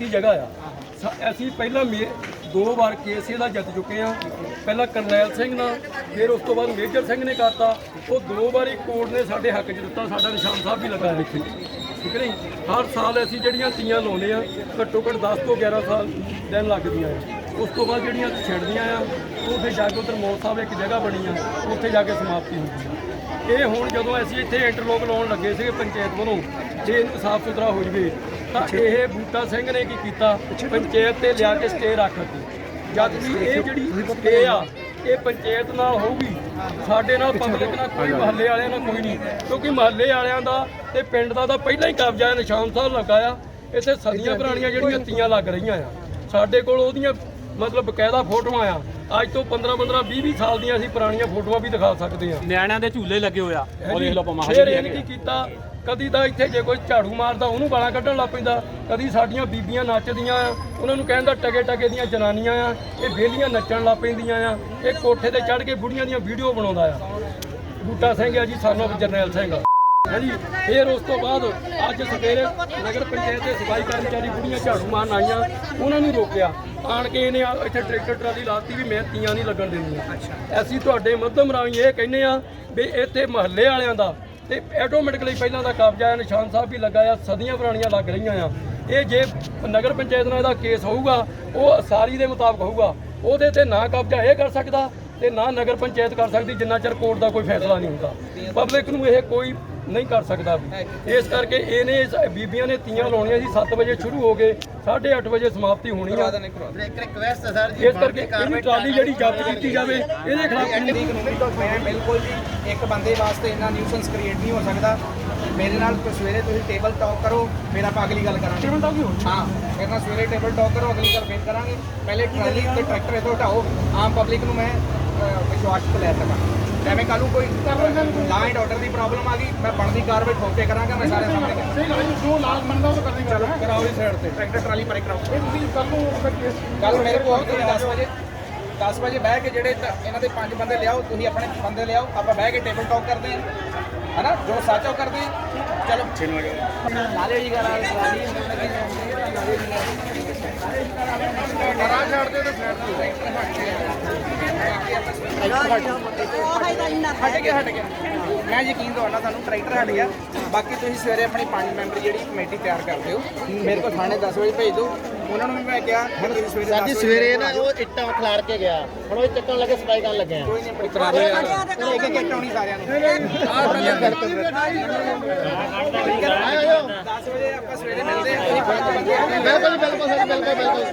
ਰੇਤੀ ਜਗ੍ਹਾ ਆ। ਸ- ਅਸੀਂ ਪਹਿਲਾਂ ਮੇ- ਦੋ ਵਾਰ ਕੇਸ ਇਹਦਾ ਜਿੱਤ ਚੁੱਕੇ ਆ ਪਹਿਲਾਂ ਕਰਨੈਲ ਸਿੰਘ ਨਾਲ, ਫਿਰ ਉਸ ਤੋਂ ਬਾਅਦ ਮੇਜਰ ਸਿੰਘ ਨੇ ਕਰਤਾ। ਉਹ ਦੋ ਵਾਰੀ ਕੋਰਟ ਨੇ ਸਾਡੇ ਹੱਕ 'ਚ ਦਿੱਤਾ, ਸਾਡਾ ਨਿਸ਼ਾਨ ਸਾਹਿਬ ਵੀ ਲੱਗਾ ਹੈ ਇੱਥੇ। ਠੀਕ ਨਹੀਂ ਹਰ ਸਾਲ ਅਸੀਂ ਜਿਹੜੀਆਂ ਤੀਆਂ ਲਾਉਂਦੇ ਆ ਘੱਟੋ ਘੱਟ 10 ਤੋਂ 11 ਸਾਲ ਦਿਨ ਲੱਗਦੀਆਂ ਆ। ਉਸ ਤੋਂ ਬਾਅਦ ਜਿਹੜੀਆਂ ਛਿੜਦੀਆਂ ਆ ਉਹ ਫਿਰ ਜਾ ਕੇ ਉਧਰ ਮੌਤ ਸਾਹਿਬ ਇੱਕ ਜਗ੍ਹਾ ਬਣੀ ਆ, ਉੱਥੇ ਜਾ ਕੇ ਸਮਾਪਤੀ ਹੁੰਦੀ ਆ। ਇਹ ਹੁਣ ਜਦੋਂ ਅਸੀਂ ਇੱਥੇ ਇੰਟਰਲੋਕ ਲਾਉਣ ਲੱਗੇ ਸੀਗੇ ਪੰਚਾਇਤ ਵੱਲੋਂ, ਜੇ ਇਹਨੂੰ ਸਾਫ਼ ਸੁਥਰਾ ਹੋ ਜਵੇ ਤਾਂ ਇਹ ਬੂਟਾ ਸਿੰਘ ਨੇ ਕੀ ਕੀਤਾ? ਪੰਚਾਇਤ ਤੇ ਲਿਆ ਕੇ ਸਟੇ ਰੱਖ ਦਿੱਤੀ। ਜਦ ਵੀ ਇਹ ਜਿਹੜੀ ਸਟੇ ਆ ਇਹ ਪੰਚਾਇਤ ਨਾਲ ਹੋਊਗੀ ਸਾਡੇ ਨਾਲ ਪਬਲਿਕ ਨਾਲ ਕੋਈ ਮਹੱਲੇ ਵਾਲਿਆਂ ਨਾਲ ਕੋਈ ਨਹੀਂ। ਕਿਉਂਕਿ ਮਹੱਲੇ ਵਾਲਿਆਂ ਦਾ ਤੇ ਪਿੰਡ ਦਾ ਤਾਂ ਪਹਿਲਾਂ ਹੀ ਕਬਜ਼ਾ ਹੈ ਨਿਸ਼ਾਨ ਸਾਹਿਬ ਲੱਗਾ ਆ। ਇੱਥੇ ਸਦੀਆਂ ਪੁਰਾਣੀਆਂ ਜਿਹੜੀਆਂ ਤੀਆਂ ਲੱਗ ਰਹੀਆਂ ਆ। ਸਾਡੇ ਕੋਲ ਉਹਦੀਆਂ ਮਤਲਬ ਬਕਾਇਦਾ ਫੋਟੋਆਂ ਆ। ਅੱਜ ਤੋਂ 15 15 20 20 ਸਾਲ ਦੀਆਂ ਅਸੀਂ ਪੁਰਾਣੀਆਂ ਫੋਟੋਆਂ ਵੀ ਦਿਖਾ ਸਕਦੇ ਆ। ਨਿਆਣਿਆਂ ਦੇ ਝੂਲੇ ਲੱਗੇ ਹੋਇਆ ਉਹ ਦੇਖ ਲਓ ਪਮਾ ਫਿਰ ਇਹਨੇ ਕੀ ਕੀਤਾ? ਕਦੀ ਤਾਂ ਇੱਥੇ ਜੇ ਕੋਈ ਝਾੜੂ ਮਾਰਦਾ, ਉਹਨੂੰ ਗਾਲਾਂ ਕੱਢਣ ਲੱਗ ਪੈਂਦਾ। ਕਦੀ ਸਾਡੀਆਂ ਬੀਬੀਆਂ ਨੱਚਦੀਆਂ ਆ, ਉਹਨਾਂ ਨੂੰ ਕਹਿੰਦਾ ਟਗੇ ਟਗੇ ਦੀਆਂ ਜਨਾਨੀਆਂ ਆ, ਇਹ ਵਿਹਲੀਆਂ ਨੱਚਣ ਲੱਗ ਪੈਂਦੀਆਂ ਆ, ਇਹ ਕੋਠੇ ਤੇ ਚੜ੍ਹ ਕੇ ਬੁੜੀਆਂ ਦੀਆਂ ਵੀਡੀਓ ਬਣਾਉਂਦਾ ਆ। ਬੂਟਾ ਸਿੰਘ ਆ ਜੀ ਸਾਨੂੰ ਜਰਨੈਲ ਸਿੰਘ। ਹਾਂਜੀ, ਫਿਰ ਉਸ ਤੋਂ ਬਾਅਦ ਅੱਜ ਸਵੇਰੇ ਨਗਰ ਪੰਚਾਇਤ ਦੇ ਸਫ਼ਾਈ ਕਰਮਚਾਰੀ ਬੁੜੀਆਂ ਝਾੜੂ ਮਾਰਨ ਆਈਆਂ, ਉਹਨਾਂ ਨੂੰ ਰੋਕਿਆ। ਆਣ ਕੇ ਇਹਨੇ ਇੱਥੇ ਟਰੈਕਟਰ ਟਰਾਲੀ ਲਾਤੀ ਵੀ ਮੈਂ ਤੀਆਂ ਨਹੀਂ ਲੱਗਣ ਦਿੰਦੀਆਂ ਅਸੀਂ ਤੁਹਾਡੇ ਮੱਧਮ ਰਾਹੀਂ ਇਹ ਕਹਿੰਦੇ ਆ ਵੀ ਇੱਥੇ ਮਹੱਲੇ ਵਾਲਿਆਂ ਦਾ ਤੇ ਆਟੋਮੈਟਿਕਲੀ ਪਹਿਲਾਂ ਦਾ ਕਬਜ਼ਾ ਹੈ, ਨਿਸ਼ਾਨ ਸਾਹਿਬ ਵੀ ਲੱਗਾ ਆ, ਸਦੀਆਂ ਪੁਰਾਣੀਆਂ ਲੱਗ ਰਹੀਆਂ ਆ। ਇਹ ਜੇ ਨਗਰ ਪੰਚਾਇਤ ਨਾਲ ਇਹਦਾ ਕੇਸ ਹੋਊਗਾ, ਉਹ ਸਾਰੀ ਦੇ ਮੁਤਾਬਕ ਹੋਊਗਾ, ਉਹਦੇ ਤੇ ਨਾ ਕਬਜ਼ਾ ਇਹ ਕਰ ਸਕਦਾ ਤੇ ਨਾ ਨਗਰ ਪੰਚਾਇਤ ਕਰ ਸਕਦੀ, ਜਿੰਨਾ ਚਿਰ ਕੋਰਟ ਦਾ ਕੋਈ ਫੈਸਲਾ ਨਹੀਂ ਹੁੰਦਾ। ਪਬਲਿਕ ਨੂੰ ਇਹ ਕੋਈ ਨਹੀਂ ਕਰ ਸਕਦਾ ਵੀ। ਇਸ ਕਰਕੇ ਇਹਨੇ ਬੀਬੀਆਂ ਨੇ ਤੀਆਂ ਲਾਉਣੀਆਂ ਸੀ 7 ਵਜੇ ਸ਼ੁਰੂ ਹੋ ਗਏ 8:30 ਵਜੇ ਸਮਾਪਤੀ ਹੋਣੀ ਆ। ਇੱਕ ਰਿਕਵੈਸਟ ਹੈ ਸਰ ਜੀ ਇਸ ਕਰਕੇ ਇਹਨੂੰ ਟਰਾਲੀ ਜਿਹੜੀ ਜ਼ਬਤ ਕੀਤੀ ਜਾਵੇ ਇਹਦੇ ਖਿਲਾਫ ਤੋਂ ਮੈਂ ਬਿਲਕੁਲ ਜੀ ਇੱਕ ਬੰਦੇ ਵਾਸਤੇ ਇੰਨਾ ਨਿਊਸੈਂਸ ਕ੍ਰੀਏਟ ਨਹੀਂ ਹੋ ਸਕਦਾ। ਮੇਰੇ ਨਾਲ ਸਵੇਰੇ ਤੁਸੀਂ ਟੇਬਲ ਟਾਕ ਕਰੋ ਫਿਰ ਆਪਾਂ ਅਗਲੀ ਗੱਲ ਕਰਾਂਗੇ। ਟੇਬਲ ਟਾਕ ਹਾਂ ਮੇਰੇ ਨਾਲ ਸਵੇਰੇ ਟੇਬਲ ਟਾਕ ਕਰੋ ਅਗਲੀ ਗੱਲ ਫਿਰ ਕਰਾਂਗੇ। ਪਹਿਲੇ ਟਰਾਲੀ ਤੇ ਟਰੈਕਟਰ ਇਥੋਂ ਹਟਾਓ। ਆਮ ਪਬਲਿਕ ਨੂੰ ਮੈਂ ਵਿਸ਼ਵਾਸ 'ਚ ਲੈ ਸਕਾਂ। ਐਵੇਂ ਕੱਲ੍ਹ ਨੂੰ ਕੋਈ law and order the problem ਆ ਗਈ ਮੈਂ ਬਣਦੀ ਕਾਰਵਾਈ ਠੋਕ ਕੇ ਕਰਾਂਗਾ ਮੈਂ ਸਾਰੇ ਸਾਹਮਣੇ ਜੋ ਲਾਲ ਮੰਨਦਾ ਉਹ ਕਰਨੀ ਚਲੋ ਕਰਾਓ ਇਸ ਸਾਈਡ ਤੇ। ਟਰੈਕਟਰ ਟਰਾਲੀ ਪਰੇ ਕਰਾਓ। ਇਹ ਤੁਸੀਂ ਕੱਲ ਨੂੰ ਉਹਦਾ ਕੇਸ ਕੱਲ ਮੇਰੇ ਕੋਲ ਆਓ ਤੁਸੀਂ 10 ਵਜੇ 10 ਵਜੇ ਬਹਿ ਕੇ ਜਿਹੜੇ ਇਹਨਾਂ ਦੇ ਪੰਜ ਬੰਦੇ ਲਿਆਓ ਤੁਸੀਂ ਆਪਣੇ ਬੰਦੇ ਲਿਆਓ ਆਪਾਂ ਬਹਿ ਕੇ ਟੇਬਲ ਟਾਕ ਕਰਦੇ ਹਾਂ। ਹਨਾ? ਜੋ ਸੱਚ ਉਹ ਕਰਦੇ ਹਾਂ। ਚਲੋ ਨਾਲੇ ਜੀ ਕਰਾ ਕਰਾ ਮੈਂ ਯਕੀਨ ਦਵਾਉਣਾ ਤੁਹਾਨੂੰ ਟਰੈਕਟਰ ਹਟ ਗਿਆ ਬਾਕੀ ਤੁਸੀਂ ਸਵੇਰੇ ਆਪਣੀ ਪੰਜ ਮੈਂਬਰ ਜਿਹੜੀ ਕਮੇਟੀ ਤਿਆਰ ਕਰ ਦਿਓ ਮੇਰੇ ਕੋਲ ਥਾਣੇ 10 ਵਜੇ ਭੇਜ ਦਿਓ। ਉਹਨਾਂ ਨੂੰ ਵੀ ਮੈਂ ਕਿਹਾ ਹੁਣ ਤੁਸੀਂ ਸਵੇਰੇ ਸਾਡੀ 10 ਵਜੇ ਸਵੇਰੇ ਨਾ ਉਹ ਇੱਟਾਂ ਖਿਲਾਰ ਕੇ ਗਿਆ। ਹੁਣ ਉਹ ਚੱਕਣ ਲੱਗੇ ਸਫ਼ਾਈ ਕਰਨ ਲੱਗੇ ਆ। ਕੋਈ ਨਹੀਂ ਕਰਾ ਦਿਓ ਯਾਰ ਇੱਕ ਇੱਕ ਇੱਟ ਆਉਣੀ ਸਾਰਿਆਂ ਨੂੰ। ਠੀਕ ਹੈ 10 ਵਜੇ ਆਪਾਂ ਸਵੇਰੇ ਮਿਲਦੇ ਹਾਂ ਤੁਸੀਂ ਪੰਜ ਬੰਦੇ ਆਓ। ਬਿਲਕੁਲ ਬਿਲਕੁਲ ਸਰ ਬਿਲਕੁਲ ਬਿਲਕੁਲ।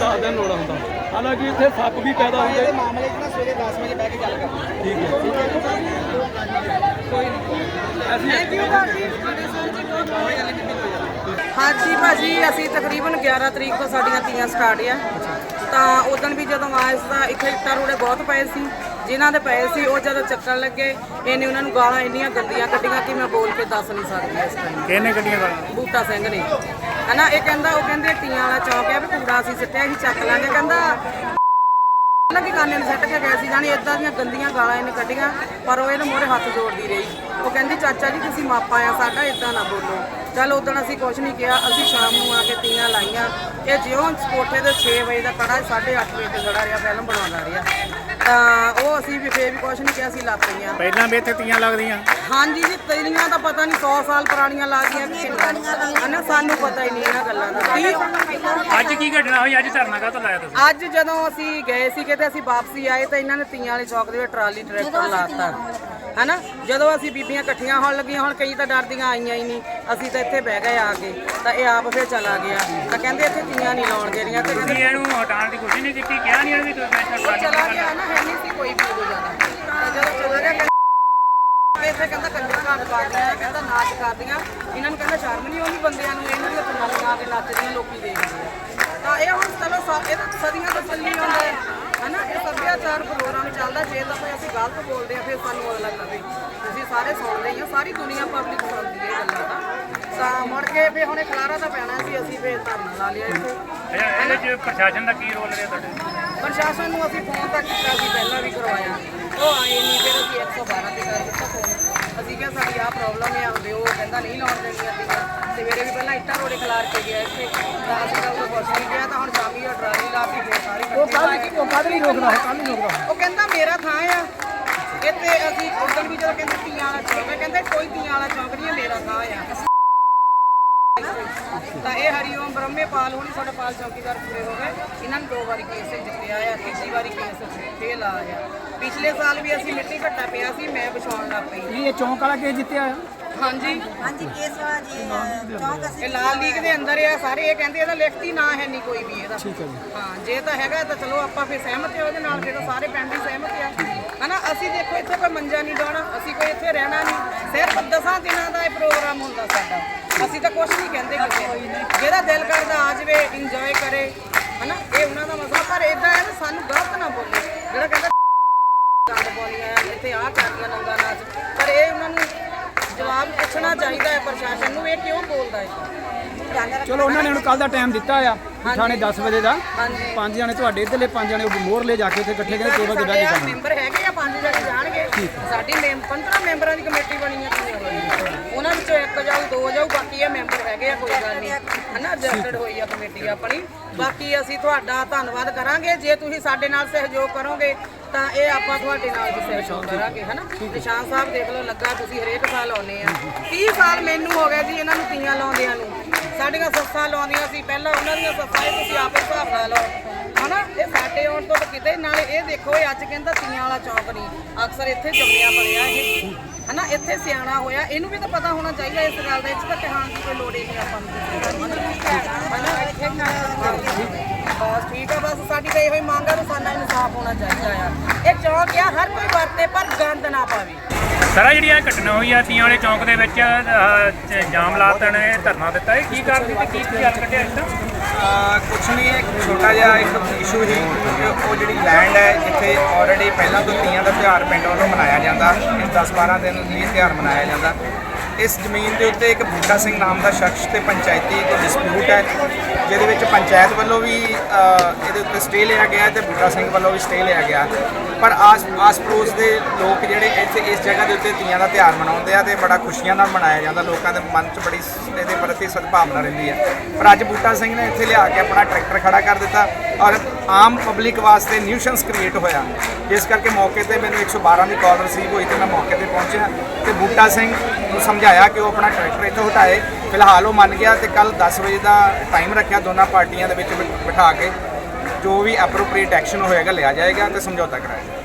10 ਦਿਨ ਲਾਉਣਾ ਹੁੰਦਾ ਹਾਲਾਂਕਿ ਇੱਥੇ ਸੱਪ ਵੀ ਪੈਦਾ ਹੁੰਦੇ। ਇਹਦੇ ਮਾਮਲੇ 'ਚ ਨਾ ਸਵੇਰੇ 10 ਵਜੇ ਬਹਿ ਕੇ ਗੱਲ ਕਰਦੇ ਠੀਕ ਹੈ। ਅਸੀਂ ਹਾਂਜੀ ਭਾਜੀ ਅਸੀਂ ਤਕਰੀਬਨ 11 ਤਰੀਕ ਤੋਂ ਸਾਡੀਆਂ ਤੀਆਂ ਸਟਾਰਟ ਆ। ਤਾਂ ਉਦੋਂ ਵੀ ਜਦੋਂ ਆਏ ਸੀ ਤਾਂ ਇੱਥੇ ਇੱਟਾਂ ਰੋੜੇ ਬਹੁਤ ਪਏ ਸੀ। ਜਿਨ੍ਹਾਂ ਦੇ ਪਏ ਸੀ ਉਹ ਜਦੋਂ ਚੱਕਣ ਲੱਗੇ ਇਹਨੇ ਉਹਨਾਂ ਨੂੰ ਗਾਲਾਂ ਇੰਨੀਆਂ ਗੰਦੀਆਂ ਕੱਢੀਆਂ ਕਿ ਮੈਂ ਬੋਲ ਕੇ ਦੱਸ ਨਹੀਂ ਸਕਦੀ ਇਸ ਟਾਈਮ ਕਿਹਨੇ ਗੱਡੀਆਂ ਗਾਲਾਂ? ਬੂਟਾ ਸਿੰਘ ਨੇ। ਹਨਾ ਇਹ ਕਹਿੰਦਾ ਉਹ ਕਹਿੰਦੇ ਤੀਆਂ ਵਾਲਾ ਚੌਂਕ ਹੈ ਵੀ ਕੂੜਾ ਅਸੀਂ ਸਿੱਟਿਆ ਅਸੀਂ ਚੱਕ ਲਾਂਗੇ। ਕਹਿੰਦਾ ਕੀ ਕਾਨੇ ਨੂੰ ਸੱਟ ਕੇ ਗਏ ਸੀ ਜਾਨੀ ਇਦਾਂ ਦੀਆਂ ਗੰਦੀਆਂ ਗਾਲਾਂ ਇਹਨੇ ਕੱਢੀਆਂ ਪਰ ਉਹ ਇਹਨੂੰ ਮੋਰੇ ਹੱਥ ਜੋੜਦੀ ਰਹੀ। ਉਹ ਕਹਿੰਦੀ ਚਾਚਾ ਜੀ ਤੁਸੀਂ ਮਾਪਾ ਆ ਸਾਡਾ ਇਦਾਂ ਨਾ ਬੋਲੋ। ਚੱਲ ਉਦੋਂ ਅਸੀਂ ਕੁਝ ਨਹੀਂ ਕਿਹਾ ਅਸੀਂ ਸ਼ਾਮ ਨੂੰ ਆ ਕੇ ਤੀਆਂ ਲਾਈਆਂ। ਇਹ ਜਿਉਂ ਕੋਠੇ ਦੇ 6 ਵਜੇ ਦਾ ਖੜਾ 8:30 ਵਜੇ ਤੇ ਖੜਾ ਰਿਹਾ ਫਿਲਮ ਬਣਾਉਂਦਾ ਰਿਹਾ। ਤਾਂ ਉਹ ਅਸੀਂ ਵੀ ਫੇਰ ਵੀ ਕੁਝ ਨਹੀਂ ਕਿਹਾ ਅਸੀਂ ਲੱਗ ਪਈਆਂ। ਪਹਿਲਾਂ ਵੀ ਇੱਥੇ ਤੀਆਂ ਲੱਗਦੀਆਂ। ਹਾਂਜੀ ਜੀ ਤੇਰੀਆਂ ਤਾਂ ਪਤਾ ਨਹੀਂ 100 ਸਾਲ ਪੁਰਾਣੀਆਂ ਲਾਦੀਆਂ ਕਿ ਹਨਾ ਸਾਨੂੰ ਪਤਾ ਹੀ ਨਹੀਂ ਇਹਨਾਂ ਗੱਲਾਂ ਦਾ। ਕੀ ਅੱਜ ਕੀ ਘਟਨਾ ਹੋਈ? ਅੱਜ ਧਰਨਾ ਕਾਹਤੋਂ ਲਾਇਆ ਤੁਸੀਂ? ਅੱਜ ਜਦੋਂ ਅਸੀਂ ਗਏ ਸੀ ਕਿਤੇ ਅਸੀਂ ਵਾਪਸੀ ਆਏ ਤਾਂ ਇਹਨਾਂ ਨੇ ਤੀਆਂ ਵਾਲੇ ਚੌਕ ਦੇ ਵਿੱਚ ਟਰਾਲੀ ਟਰੈਕਟਰ ਲਾਤਾ। ਹਨਾ? ਜਦੋਂ ਅਸੀਂ ਬੀਬੀਆਂ ਇਕੱਠੀਆਂ ਹੋਣ ਲੱਗੀਆਂ ਹੁਣ ਕਈ ਤਾਂ ਡਰਦੀਆਂ ਆਈਆਂ ਹੀ ਨਹੀਂ। ਅਸੀਂ ਤਾਂ ਇੱਥੇ ਬਹਿ ਗਏ ਆ ਕੇ ਤਾਂ ਇਹ ਆਪ ਫਿਰ ਚਲਾ ਗਿਆ। ਤਾਂ ਕਹਿੰਦੇ ਇੱਥੇ ਤੀਆਂ ਨਹੀਂ ਲਾਉਣ ਦੇਣੀਆਂ ਤੇ ਤੁਸੀਂ ਇਹਨੂੰ ਹਟਾਉਣ ਦੀ ਕੋਸ਼ਿਸ਼ ਨਹੀਂ ਕੀਤੀ ਕਿਹਾ ਨਹੀਂ ਇਹਨੂੰ ਵੀ ਤੁਸੀਂ ਚਲਾ ਗਿਆ ਨਾ ਹੈ ਨਹੀਂ ਸੀ ਕੋਈ ਵੀ ਉਦੋਂ ਜ਼ਿਆਦਾ। ਤਾਂ ਜਦੋਂ ਚਲਾ ਗਿਆ ਕਹਿੰਦਾ ਇੱਥੇ ਕਹਿੰਦਾ ਕੰਜਰ ਘਾਟ ਕਰਦੀਆਂ ਕਹਿੰਦਾ ਨਾਚ ਕਰਦੀਆਂ। ਇਹਨਾਂ ਨੂੰ ਕਹਿੰਦਾ ਸ਼ਰਮ ਨਹੀਂ ਆਉਂਦੀ ਬੰਦਿਆਂ ਨੂੰ ਇਹਨਾਂ ਦੀਆਂ ਤਨਾਲੀਆਂ ਆ ਕੇ ਨੱਚਦੀਆਂ ਲੋਕੀ ਦੇਖਦੇ ਆ। ਤਾਂ ਇਹ ਹੁਣ ਚਲੋ ਇਹ ਤਾਂ ਸਦੀਆਂ ਤੋਂ ਚੱਲੀ ਆਉਂਦਾ ਹਨਾ ਇਹ ਸੱਭਿਆਚਾਰ ਪ੍ਰੋਗਰਾਮ ਚੱਲਦਾ ਜੇ ਤਾਂ ਕੋਈ ਅਸੀਂ ਗਲਤ ਬੋਲਦੇ ਆ ਫਿਰ ਸਾਨੂੰ ਅਗਲਾ ਕਵੇ। ਤੁਸੀਂ ਸਾਰੇ ਸੁਣਦੇ ਹੀ ਆ ਸਾਰੀ ਦੁਨੀਆ ਪਬਲਿਕ ਸੁਣਦੀ ਹੈ ਗੱਲਾਂ ਤਾਂ। ਤਾਂ ਮੁੜ ਕੇ ਫਿਰ ਹੁਣ ਖਲਾਰਾ ਤਾਂ ਪੈਣਾ ਸੀ ਅਸੀਂ ਫਿਰ ਧਰਨਾ ਲਾ ਲਿਆ ਇੱਥੇ। ਇਹਦੇ ਚ ਪ੍ਰਸ਼ਾਸਨ ਦਾ ਕੀ ਰੋਲ ਰਿਹਾ ਤੁਹਾਡੇ? ਪ੍ਰਸ਼ਾਸਨ ਨੂੰ ਅਸੀਂ ਫੋਨ ਤੱਕ ਕੀਤਾ ਸੀ ਪਹਿਲਾਂ ਵੀ ਕਰਵਾਇਆ। ਉਹ ਆਏ ਨਹੀਂ ਫਿਰ ਅਸੀਂ 112 ਤੇ ਕਰ ਦਿੱਤਾ ਫੋਨ ਅਸੀਂ ਕਿਹਾ ਸਾਡੀ ਆਹ ਪ੍ਰੋਬਲਮ ਹੈ ਆਉਂਦੇ ਉਹ ਕਹਿੰਦਾ ਨਹੀਂ ਲਾਉਣ ਦੇਣੀਆਂ ਸੀਗੀਆਂ ਸਵੇਰੇ ਵੀ ਪਹਿਲਾਂ ਇੱਟਾਂ ਰੋੜੇ ਖਿਲਾਰ ਕੇ ਗਿਆ ਇੱਥੇ। ਤਾਂ ਅਸੀਂ ਤਾਂ ਉਹ ਕੁਛ ਨਹੀਂ ਕਿਹਾ ਤਾਂ ਹੁਣ ਸ਼ਾਮੀ ਉਹ ਟਰਾਲੀ ਲਾ ਕੇ ਫਿਰ ਸਾਰੀ ਉਹ ਕੱਲ ਉਹ ਕੱਲ ਨਹੀਂ ਰੋਕਦਾ ਕੱਲ ਨਹੀਂ ਰੋਕਦਾ ਉਹ ਕਹਿੰਦਾ ਮੇਰਾ ਥਾਂ ਆ। ਇੱਥੇ ਅਸੀਂ ਉਦੋਂ ਵੀ ਜਦੋਂ ਕਹਿੰਦੇ ਤੀਆਂ ਵਾਲਾ ਚੌਂਕ ਹੈ ਕਹਿੰਦੇ ਕੋਈ ਤੀਆਂ ਵਾਲਾ ਚੌਂਕ ਨਹੀਂ ਹੈ ਮੇਰਾ ਥਾਂ ਆ। ਤਾਂ ਇਹ ਹਰੀਓਮ ਬ੍ਰਹਮੇਪਾਲ ਹੋਣੀ ਸਾਡਾ ਪਾਲ ਚੌਕੀਦਾਰ ਪੂਰੇ ਹੋ ਗਏ। ਇਹਨਾਂ ਨੂੰ ਦੋ ਵਾਰੀ ਕੇਸ ਜਿੱਤਿਆ ਆ ਤੀਜੀ ਵਾਰੀ ਕੇਸ ਫੇਲ ਆਇਆ ਪਿਛਲੇ ਸਾਲ ਵੀ ਅਸੀਂ ਮਿੱਟੀ ਘੱਟਾ ਪਿਆ ਸੀ ਮੈਂ ਵਿਛਾਉਣ ਲੱਗ ਪਈ। ਇਹ ਚੌਂਕ ਵਾਲਾ ਕੇ ਜਿੱਤਿਆ ਹਾਂਜੀ। ਹਾਂਜੀ ਕੇਸਵਾ ਜੀ ਚੌਂਕ ਅਸੀਂ ਇਹ ਲਾਲ ਲੀਗ ਦੇ ਅੰਦਰ ਆ ਸਾਰੇ ਇਹ ਕਹਿੰਦੇ ਇਹਦਾ ਲਿਖਤੀ ਨਾਂ ਹੈ ਨਹੀਂ ਕੋਈ ਵੀ ਇਹਦਾ। ਠੀਕ ਹੈ ਜੀ। ਹਾਂ ਜੇ ਤਾਂ ਹੈਗਾ ਤਾਂ ਚਲੋ ਆਪਾਂ ਫਿਰ ਸਹਿਮਤ ਹਾਂ ਉਹਦੇ ਨਾਲ ਫਿਰ ਤਾਂ ਸਾਰੇ ਪਿੰਡ ਹੀ ਸਹਿਮਤ ਆ। ਹਨਾ ਅਸੀਂ ਦੇਖੋ ਇੱਥੇ ਕੋਈ ਮੰਜਾ ਨਹੀਂ ਡਾਉਣਾ ਅਸੀਂ ਕੋਈ ਇੱਥੇ ਰਹਿਣਾ ਨਹੀਂ ਸਿਰਫ ਦਸਾਂ ਦਿਨਾਂ ਦਾ ਇਹ ਪ੍ਰੋਗਰਾਮ ਹੁੰਦਾ ਸਾਡਾ। ਅਸੀਂ ਤਾਂ ਕੁਝ ਨਹੀਂ ਕਹਿੰਦੇ ਕਿਸੇ ਨੂੰ। ਜਿਹਦਾ ਦਿਲ ਕਰਦਾ ਆ ਜਾਵੇ ਇੰਜੋਏ ਕਰੇ ਹਨਾ ਇਹ ਉਹਨਾਂ ਦਾ ਮਸਲਾ। ਪਰ ਇਦਾਂ ਹੈ ਨਾ ਸਾਨੂੰ ਗਲਤ ਨਾ ਬੋਲੇ। ਜਿਹੜਾ ਕਹਿੰਦਾ ਗੰਦ ਪਾਉਂਦੀਆਂ ਆ, ਇੱਥੇ ਆ ਕਰਦੀਆਂ ਨੰਗਾ ਨਾਚ ਪਰ ਇਹ ਉਹਨਾਂ ਨੂੰ ਜਵਾਬ ਪੁੱਛਣਾ ਚਾਹੀਦਾ ਹੈ ਪ੍ਰਸ਼ਾਸਨ ਨੂੰ ਇਹ ਕਿਉਂ ਬੋਲਦਾ ਹੈ? ਚਲੋ ਉਹਨਾਂ ਨੇ ਹੁਣ ਕੱਲ ਦਾ ਟਾਈਮ ਦਿੱਤਾ ਆ ਥਾਣੇ 10 ਵਜੇ ਦਾ। ਪੰਜ ਜਣੇ ਤੁਹਾਡੇ ਇੱਧਰਲੇ ਪੰਜ ਜਣੇ ਉਹ ਮੋਹਰ ਲੈ ਜਾ ਕੇ ਉੱਥੇ ਇਕੱਠੇ ਕਹਿੰਦੇ ਟੇਬਲ ਤੇ ਬਹਿ ਕੇ ਆ ਮੈਂਬਰ ਹੈਗੇ ਆ ਪੰਜ ਜਣੇ ਜਾਣਗੇ। ਸਾਡੀ ਮੈਂਬ 15 ਮੈਂਬਰਾਂ ਦੀ ਕਮੇਟੀ ਬਣੀ ਵਾਲੀ। ਉਹਨਾਂ ਵਿੱਚੋਂ ਇੱਕ ਜਾਊ ਦੋ ਜਾਊ ਬਾਕੀ ਇਹ ਮੈਂਬਰ ਹੈਗੇ ਆ ਕੋਈ ਗੱਲ ਨਹੀਂ। ਹਨਾ ਰਜਿਸਟਰਡ ਹੋਈ ਆ ਕਮੇਟੀ ਆਪਣੀ। ਬਾਕੀ ਅਸੀਂ ਤੁਹਾਡਾ ਧੰਨਵਾਦ ਕਰਾਂਗੇ। ਜੇ ਤੁਸੀਂ ਸਾਡੇ ਨਾਲ ਸਹਿਯੋਗ ਕਰੋਗੇ ਤਾਂ ਇਹ ਆਪਾਂ ਤੁਹਾਡੇ ਨਾਲ ਵੀ ਸਹਿਯੋਗ ਕਰਾਂਗੇ ਹਨਾ? ਨਿਸ਼ਾਨ ਸਾਹਿਬ ਦੇਖ ਲਓ ਲੱਗਾ ਤੁਸੀਂ ਹਰੇਕ ਸਾਲ ਆਉਨੇ ਆ। 30 ਸਾਲ ਮੈਨੂੰ ਹੋ ਗਏ ਜੀ ਇਹਨਾਂ ਨੂੰ ਤੀਆਂ ਲਾਉਂਦਿਆਂ ਨੂੰ। ਸਾਡੀਆਂ ਸੱਸਾਂ ਲਾਉਂਦੀਆਂ ਸੀ, ਪਹਿਲਾਂ ਉਹਨਾਂ ਦੀਆਂ ਸੱਸਾਂ ਇਹ ਤੁਸੀਂ ਆਪੇ ਹਿਸਾਬ ਲਾ ਲਓ। ਹਨਾ? ਇਹ ਸਾਡੇ ਆਉਣ ਤੋਂ ਤਾਂ ਕਿਤੇ ਨਾਲੇ ਇਹ ਦੇਖੋ, ਇਹ ਅੱਜ ਕਹਿੰਦਾ ਤੀਆਂ ਵਾਲਾ ਚੌਂਕ ਨਹੀਂ ਅਕਸਰ ਇੱਥੇ ਜੰਮਿਆ ਪੜਿਆ ਇਹ। ਹਨਾ? ਇੱਥੇ ਸਿਆਣਾ ਹੋਇਆ। ਇਹਨੂੰ ਵੀ ਤਾਂ ਪਤਾ ਹੋਣਾ ਚਾਹੀਦਾ ਇਸ ਗੱਲ ਦਾ। ਇੱਥੇ ਤਾਂ ਕਹਾਣ ਦੀ ਕੋਈ ਲੋੜ ਹੀ ਨਹੀਂ ਆਪਾਂ ਨੂੰ ਹਨਾ? ਇੱਥੇ ਬਸ ਠੀਕ ਆ, ਬਸ ਸਾਡੀ ਤਾਂ ਇਹੋ ਹੀ ਮੰਗ ਆ ਵੀ ਇਨਸਾਫ ਹੋਣਾ ਚਾਹੀਦਾ ਆ। ਇਹ ਚੌਂਕ ਆ, ਹਰ ਕੋਈ ਵਰਤੇ ਪਰ ਗੰਦ ਨਾ ਪਾਵੇ। ਸਾਰਾ ਜਿਹੜੀ ਇਹ ਘਟਨਾ ਹੋਈ ਆ ਤੀਆਂ ਵਾਲੇ ਚੌਂਕ ਦੇ ਵਿੱਚ ਅਹ, ਜਾਮ ਲਾਤਾ ਨੇ ਧਰਨਾ ਦਿੱਤਾ। ਇਹ ਕੀ ਕਾਰਨ ਤੇ ਕੀ ਕੀ ਗੱਲ ਕੱਢਿਆ ਇਸ ਦਾ ਕੁਛ ਨਹੀਂ ਇੱਕ ਛੋਟਾ ਜਿਹਾ ਇੱਕ ਇਸ਼ੂ ਸੀ ਕਿ ਉਹ ਜਿਹੜੀ ਲੈਂਡ ਹੈ ਜਿੱਥੇ ਆਲਰੇਡੀ ਪਹਿਲਾਂ ਤੋਂ ਤੀਆਂ ਦਾ ਤਿਉਹਾਰ ਪਿੰਡ ਵੱਲੋਂ ਮਨਾਇਆ ਜਾਂਦਾ ਇਸ 10-12 ਦਿਨ ਲਈ ਇਹ ਤਿਉਹਾਰ ਮਨਾਇਆ ਜਾਂਦਾ। ਇਸ ਜ਼ਮੀਨ ਦੇ ਉੱਤੇ ਇੱਕ ਬੂਟਾ ਸਿੰਘ ਨਾਮ ਦਾ ਸ਼ਖਸ ਤੇ ਪੰਚਾਇਤੀ ਇੱਕ ਡਿਸਪਿਊਟ ਹੈ। ਜਿਹਦੇ ਵਿੱਚ ਪੰਚਾਇਤ ਵੱਲੋਂ ਵੀ ਅ, ਇਹਦੇ ਉੱਤੇ ਸਟੇ ਲਿਆ ਗਿਆ ਤੇ ਬੂਟਾ ਸਿੰਘ ਵੱਲੋਂ ਵੀ ਸਟੇ ਲਿਆ ਗਿਆ। ਪਰ ਆਸ ਆਸ ਪੜੋਸ ਦੇ ਲੋਕ ਜਿਹੜੇ ਇੱਥੇ ਇਸ ਜਗ੍ਹਾ ਦੇ ਉੱਤੇ ਤੀਆਂ ਦਾ ਤਿਉਹਾਰ ਮਨਾਉਂਦੇ ਆ ਤੇ ਬੜਾ ਖੁਸ਼ੀਆਂ ਨਾਲ ਮਨਾਇਆ ਜਾਂਦਾ ਲੋਕਾਂ ਦੇ ਮਨ 'ਚ ਬੜੀ ਸ- ਇਹਦੇ ਪ੍ਰਤੀ ਸਦਭਾਵਨਾ ਰਹਿੰਦੀ ਹੈ ਪਰ ਅੱਜ ਬੂਟਾ ਸਿੰਘ ਨੇ ਇੱਥੇ ਲਿਆ ਕੇ ਆਪਣਾ ਟਰੈਕਟਰ ਖੜਾ ਕਰ ਦਿੱਤਾ। ਔਰ ਆਮ ਪਬਲਿਕ ਵਾਸਤੇ ਨਿਊਸ਼ੰਸ ਕ੍ਰੀਏਟ ਹੋਇਆ। ਜਿਸ ਕਰਕੇ ਮੌਕੇ ਤੇ ਮੈਨੂੰ 112 ਦੀ ਕਾਲ ਰਿਸੀਵ ਹੋਈ ਤੇ ਮੈਂ ਮੌਕੇ ਤੇ ਪਹੁੰਚਿਆ ਤੇ ਬੂਟਾ ਸਿੰਘ ਨੂੰ ਸਮਝਾਇਆ ਕਿ ਉਹ ਆਪਣਾ ਟਰੈਕਟਰ ਇੱਥੋਂ ਹਟਾਏ। ਫਿਲਹਾਲ ਉਹ ਮੰਨ ਗਿਆ ਤੇ ਕੱਲ 10 ਵਜੇ ਦਾ ਟਾਈਮ ਰੱਖਿਆ ਦੋਨਾਂ ਪਾਰਟੀਆਂ ਦੇ ਵਿੱਚ ਬਿਠਾ ਕੇ। ਜੋ ਵੀ ਐਪਰੋਪ੍ਰੀਏਟ ਐਕਸ਼ਨ ਹੋਏਗਾ, ਲਿਆ ਜਾਏਗਾ ਤੇ ਸਮਝੌਤਾ ਕਰਾਇਆ ਜਾਏਗਾ।